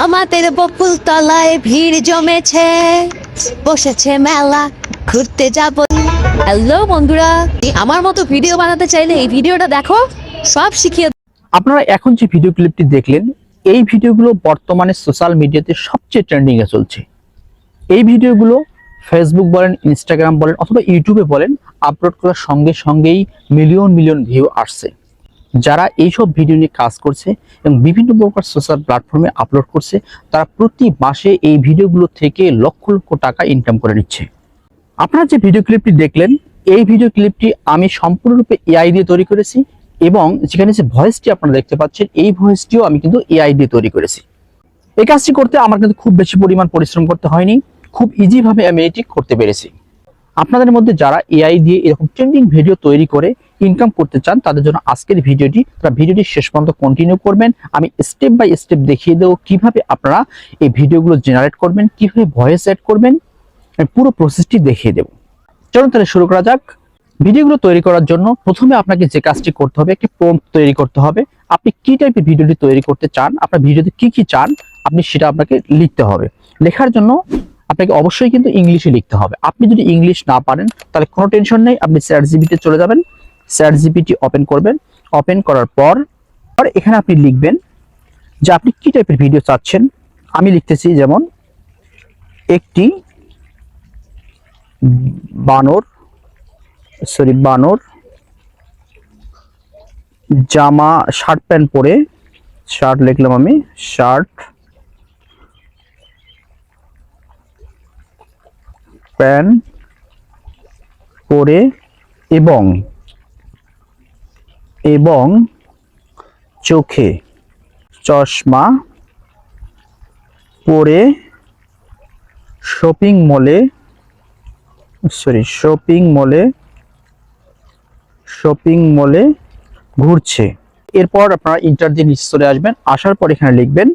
আমাদের বকুল তলায় ভিড় জমেছে। বসেছে মেলা, ঘুরতে যাব। হ্যালো বন্ধুরা আমার মতো ভিডিও বানাতে চাইলে এই ভিডিওটা দেখো, সব শিখিয়ে আপনারা এখন যে ভিডিও ক্লিপটি দেখলেন, এই ভিডিওগুলো বর্তমানে সোশ্যাল মিডিয়াতে সবচেয়ে ট্রেন্ডিং এ চলছে। এই ভিডিওগুলো ফেসবুক বলেন ইনস্টাগ্রাম বলেন, অথবা ইউটিউবে বলেন আপলোড করার সঙ্গে সঙ্গেই মিলিয়ন মিলিয়ন ভিউ আসছে। যারা এইসব ভিডিও নিয়ে কাজ করছে এবং বিভিন্ন প্রকার সোশ্যাল প্ল্যাটফর্মে আপলোড করছে, তারা প্রতি মাসে এই ভিডিওগুলো থেকে লক্ষ লক্ষ টাকা ইনকাম করে নিচ্ছে। আপনারা যে ভিডিও ক্লিপটি দেখলেন, এই ভিডিও ক্লিপটি আমি সম্পূর্ণরূপে এআই দিয়ে তৈরি করেছি এবং যেখানে যে ভয়েসটি আপনারা দেখতে পাচ্ছেন, এই ভয়েসটিও আমি কিন্তু এআই দিয়ে তৈরি করেছি। এই কাজটি করতে আমার কিন্তু খুব বেশি পরিমাণ পরিশ্রম করতে হয়নি, খুব ইজিভাবে আমি এটি করতে পেরেছি। আপনাদের মধ্যে যারা এআই দিয়ে এরকম ট্রেন্ডিং ভিডিও তৈরি করে ইনকাম করতে চান, তাদের জন্য আজকের ভিডিওটি, তারা ভিডিওটি শেষ পর্যন্ত কন্টিনিউ করবেন। আমি স্টেপ বাই স্টেপ দেখিয়ে দেবো কীভাবে আপনারা এই ভিডিওগুলো জেনারেট করবেন, কীভাবে ভয়েস অ্যাড করবেন পুরো প্রসেসটি দেখিয়ে দেবো। চলুন তাহলে শুরু করা যাক। ভিডিওগুলো তৈরি করার জন্য প্রথমে আপনাকে যে কাজটি করতে হবে, একটি প্রম্পট তৈরি করতে হবে। আপনি কি টাইপের ভিডিওটি তৈরি করতে চান, আপনার ভিডিওতে কি কি চান, আপনি সেটা আপনাকে লিখতে হবে। লেখার জন্য আপনাকে অবশ্যই কিন্তু ইংলিশে লিখতে হবে। আপনি যদি ইংলিশ না পারেন, তাহলে কোনো টেনশন নেই, আপনি স্যার জিবিতে চলে যাবেন। স্যার জিপিটি ওপেন করবেন। ওপেন করার পর আর এখানে আপনি লিখবেন যে আপনি কি টাইপের ভিডিও চাচ্ছেন? আমি লিখতেছি যেমন একটি বানর সরি বানর জামা শার্ট প্যান্ট পরে শার্ট লিখলাম আমি শার্ট প্যান্ট পরে এবং এবং চোখে চশমা পরে শপিং মলে সরি শপিং মলে শপিং মলে ঘুরছে। এরপর আপনারা ইন্টার দিয়ে নিচে চলে আসবেন, আসার পর এখানে লিখবেন,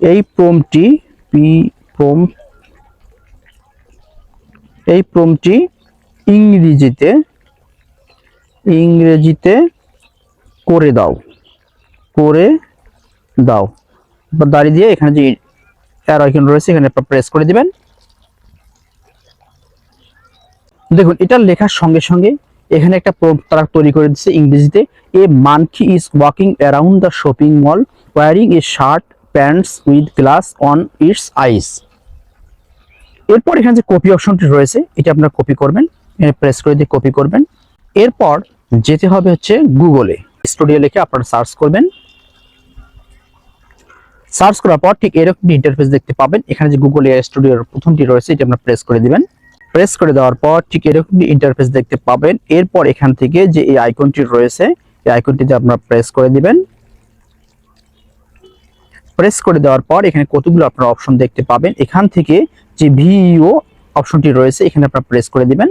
এই প্রোমটি পি প্রোম এই প্রোমটি ইংরেজিতে ইংরেজিতে করে দাও। করে দাও। বা দাঁড়িয়ে দিয়ে এখানে যে অ্যারো আইকন রয়েছে, এখানে প্রেস করে দিবেন। দেখুন, এটা লেখার সঙ্গে সঙ্গে এখানে একটা তারা তৈরি করে দিচ্ছে ইংরেজিতে। A monkey is walking around the shopping mall wearing a shirt pants with glass on its eyes এরপর এখানে যে কপি অপশনটি রয়েছে, এটা আপনারা কপি করবেন। এখানে প্রেস করে দিয়ে কপি করবেন। এরপর যেতে হবে হচ্ছে গুগলে স্টুডিও লিখে আপনারা সার্চ করবেন। সার্চ করার পর ঠিক এরকম ইন্টারফেস দেখতে পাবেন। এখানে যে গুগল এআই স্টুডিওর প্রথমটি রয়েছে, এটা আপনারা প্রেস করে দিবেন। প্রেস করে দেওয়ার পর ঠিক এরকম ইন্টারফেস দেখতে পাবেন। এরপর এখান থেকে যে এই আইকনটি রয়েছে, এই আইকনটিতে আপনারা প্রেস করে দিবেন। প্রেস করে দেওয়ার পর এখানে কতগুলো আপনারা অপশন দেখতে পাবেন। এখান থেকে যে ভিও অপশনটি রয়েছে, এখানে আপনারা প্রেস করে দিবেন।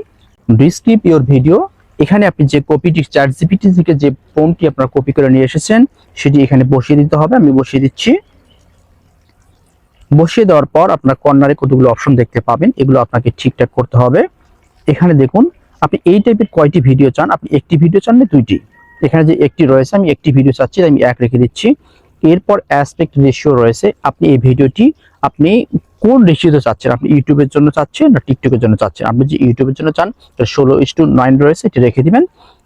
ডিসক্রিপ ইওর ভিডিও এখানে আপনি যে কপিটি চ্যাট জিপিটি থেকে যে ফর্মটি আপনার কপি করে নিয়ে এসেছেন, সেটি এখানে বসিয়ে দিতে হবে। আমি বসিয়ে দিচ্ছি। বসিয়ে দেওয়ার পর আপনার কর্নারে কতগুলো অপশন দেখতে পাবেন, এগুলো আপনাকে ঠিকঠাক করতে হবে। এখানে দেখুন, আপনি এই টাইপের কয়টি ভিডিও চান? আপনি একটি ভিডিও চান না দুইটি। এখানে যে একটি রয়েছে, আমি একটি ভিডিও চাচ্ছি, আমি এক রেখে দিচ্ছি। এরপর অ্যাসপেক্ট রেশিও রয়েছে, আপনি এই ভিডিওটি আপনি কোন রেশিওতে চাচ্ছেন? আপনি ইউটিউবের জন্য চাচ্ছেন না টিকটকের জন্য চাচ্ছেন? আপনি যে ইউটিউবের জন্য চান, তাহলে ষোলো ইস টু নাইন রয়েছে, এটি রেখে দিবেন।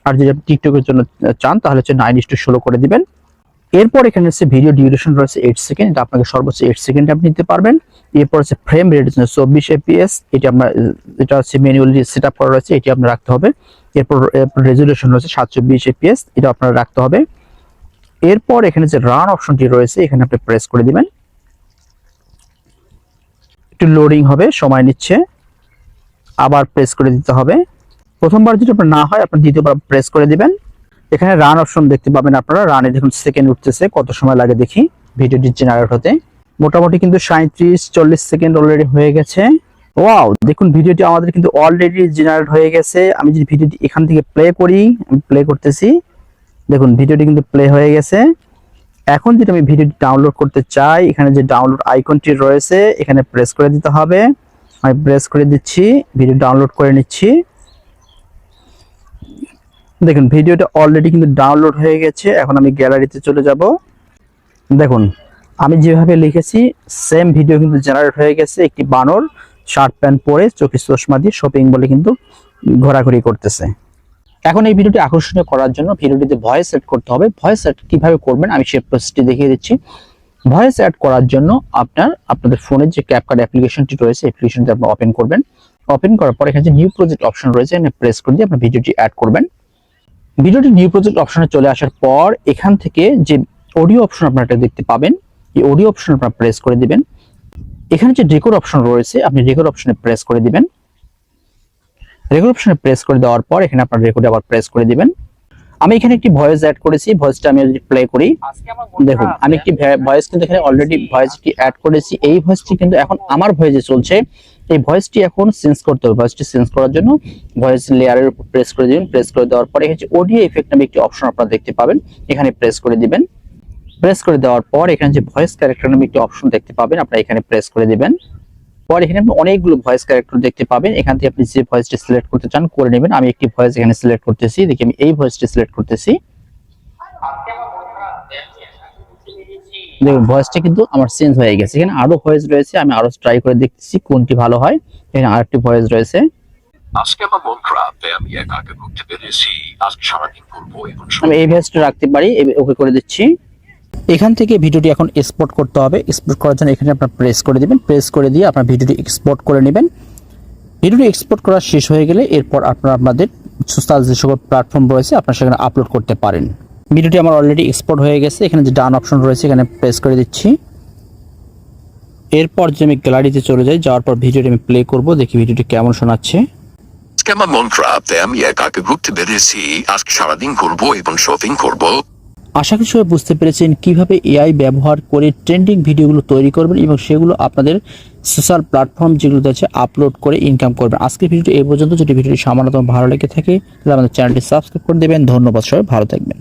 আর যদি আপনি টিকটকের জন্য চান, তাহলে হচ্ছে নাইন ইস টু ষোলো করে দিবেন। এরপর এখানে হচ্ছে ভিডিও ডিউরেশন রয়েছে এইট সেকেন্ড এটা আপনাকে সর্বোচ্চ এইট সেকেন্ড আপনি নিতে পারবেন। এরপর হচ্ছে ফ্রেম রেট চব্বিশ এপিএস এটা আপনার এটা হচ্ছে ম্যানুয়ালি সেট আপ করা রয়েছে, এটি আপনার রাখতে হবে। এরপর রেজুলেশন রয়েছে সাতশো বিশ এপিএস এটা আপনার রাখতে হবে। এরপর এখানে যে রান অপশনটি রয়েছে, এখানে আপনি প্রেস করে দিবেন। একটু লোডিং হবে, সময় নিচ্ছে। আবার প্রেস করে দিতে হবে। প্রথমবার যদি আপনার না হয় আপনার দ্বিতীয়বার প্রেস করে দিবেন। এখানে রান অপশন দেখতে পাবেন আপনারা। রানে দেখুন সেকেন্ড উঠতেছে। কত সময় লাগে দেখি। ভিডিওটি জেনারেট হতে। মোটামুটি কিন্তু সাঁত্রিশ চল্লিশ সেকেন্ড অলরেডি হয়ে গেছে। ওয়াও দেখুন, ভিডিওটি আমাদের কিন্তু অলরেডি জেনারেট হয়ে গেছে। আমি যদি ভিডিওটি এখান থেকে প্লে করি, আমি প্লে করতেছি। দেখুন, ভিডিওটি কিন্তু প্লে হয়ে গেছে। এখন যদি আমি ভিডিওটি ডাউনলোড করতে চাই, এখানে যে ডাউনলোড আইকনটি রয়েছে, এখানে প্রেস করে দিতে হবে। আমি প্রেস করে দিচ্ছি ভিডিও ডাউনলোড করে নিচ্ছি। দেখুন, ভিডিওটা অলরেডি কিন্তু ডাউনলোড হয়ে গেছে, এখন আমি গ্যালারিতে চলে যাব। দেখুন, আমি যেভাবে লিখেছি সেম ভিডিও কিন্তু জেনারেট হয়ে গেছে, একটি বানর শার্ট প্যান্ট পরে চোখে চশমা দিয়ে শপিং বলে কিন্তু ঘোরাঘুরি করতেছে। এখন এই ভিডিওটি আকর্ষণীয় করার জন্য ভিডিওটিতে ভয়েস সেট করতে হবে। ভয়েস সেট কীভাবে করবেন আমি সেই প্রসেসটি দেখিয়ে দিচ্ছি। ভয়েস অ্যাড করার জন্য আপনার, আপনাদের ফোনের যে ক্যাপকার্ড অ্যাপ্লিকেশনটি রয়েছে অ্যাপ্লিকেশনটি আপনি ওপেন করবেন। ওপেন করার পর এখানে যে নিউ প্রজেক্ট অপশন রয়েছে, এখানে প্রেস করে দিয়ে আপনার ভিডিওটি অ্যাড করবেন। ভিডিওটি নিউ প্রজেক্ট অপশনে চলে আসার পর এখান থেকে যে অডিও অপশন আপনারা এটা দেখতে পাবেন, এই অডিও অপশন আপনারা প্রেস করে দিবেন। এখানে যে রেকর্ড অপশন রয়েছে, আপনি রেকর্ড অপশনে প্রেস করে দিবেন। রেকর্ড অপশনে প্রেস করে দেওয়ার পর এখানে আপনার রেকর্ডে আবার প্রেস করে দিবেন। আমি এখানে একটি ভয়েস অ্যাড করেছি ভয়েসটা আমি যদি প্লে করি দেখুন আমি একটি ভয়েস কিন্তু এখানে অলরেডি ভয়েসটি অ্যাড করেছি। এই ভয়েসটি কিন্তু এখন আমার ভয়েসে চলছে। এই ভয়েসটি এখন চেঞ্জ করতে হবে ভয়েসটি চেঞ্জ করার জন্য। ভয়েস লেয়ারের উপর প্রেস করে দিবেন প্রেস করে দেওয়ার পরে এখানে অডিও এফেক্ট নামে একটি অপশন আপনারা দেখতে পাবেন। এখানে প্রেস করে দিবেন। প্রেস করে দেওয়ার পর এখানে যে ভয়েস ক্যারেক্টার নামে একটি অপশন দেখতে পাবেন আপনারা এখানে প্রেস করে দিবেন। পর এখানে আপনি অনেকগুলো ভয়েস ক্যারেক্টার দেখতে পাবেন। এখান থেকে আপনি যে ভয়েসটি সিলেক্ট করতে চান করে নেবেন। আমি একটি ভয়েস এখানে সিলেক্ট করতেছি। দেখি আমি এই ভয়েসটি সিলেক্ট করতেছি। দেখুন ভয়েসটা কিন্তু আমার চেঞ্জ হয়ে গেছে। এখানে আরও ভয়েস রয়েছে। আমি আরও ট্রাই করে দেখতেছি কোনটি ভালো হয়। এখানে আরেকটি ভয়েস রয়েছে। আজকে আমার মন খারাপ আমি একা একা ঘুরতে পেরেছি। সারাদিন ঘুরবো আমি এই ভয়েসটা রাখতে পারি। ওকে করে দিচ্ছি। এখান থেকে ভিডিওটি এখন এক্সপোর্ট করতে হবে। এক্সপোর্ট করার জন্য এখানে আপনার প্রেস করে দিবেন। প্রেস করে দিয়ে আপনার ভিডিওটি এক্সপোর্ট করে নেবেন। ভিডিওটি এক্সপোর্ট করা শেষ হয়ে গেলে এরপর আপনারা আপনাদের সোশ্যাল যে সকল প্ল্যাটফর্ম রয়েছে, আপনারা সেখানে আপলোড করতে পারেন। ভিডিওটি আমার অলরেডি এক্সপোর্ট হয়ে গেছে। এখানে যে ডান অপশন রয়েছে, এখানে প্রেস করে দিচ্ছি। এরপর যে আমি গ্যালারিতে চলে যাই, যাওয়ার পর ভিডিওটি আমি প্লে করব, দেখি ভিডিওটি কেমন শোনাচ্ছে। মন খারাপ আমি একা ঘুরতে পেরেছি আজকে সারাদিন ঘুরবো এবং শপিং করব। আশা করি সবাই বুঝতে পেরেছেন কীভাবে এআই ব্যবহার করে ট্রেন্ডিং ভিডিওগুলো তৈরি করবেন এবং সেগুলো আপনাদের সোশ্যাল প্ল্যাটফর্ম যেগুলোতে আছে আপলোড করে ইনকাম করবেন। আজকের ভিডিওটি এই পর্যন্ত। যদি ভিডিওটি সামান্যতম ভালো লেগে থাকে, তাহলে আমাদের চ্যানেলটি সাবস্ক্রাইব করে দেবেন। ধন্যবাদ সবাই, ভালো থাকবেন।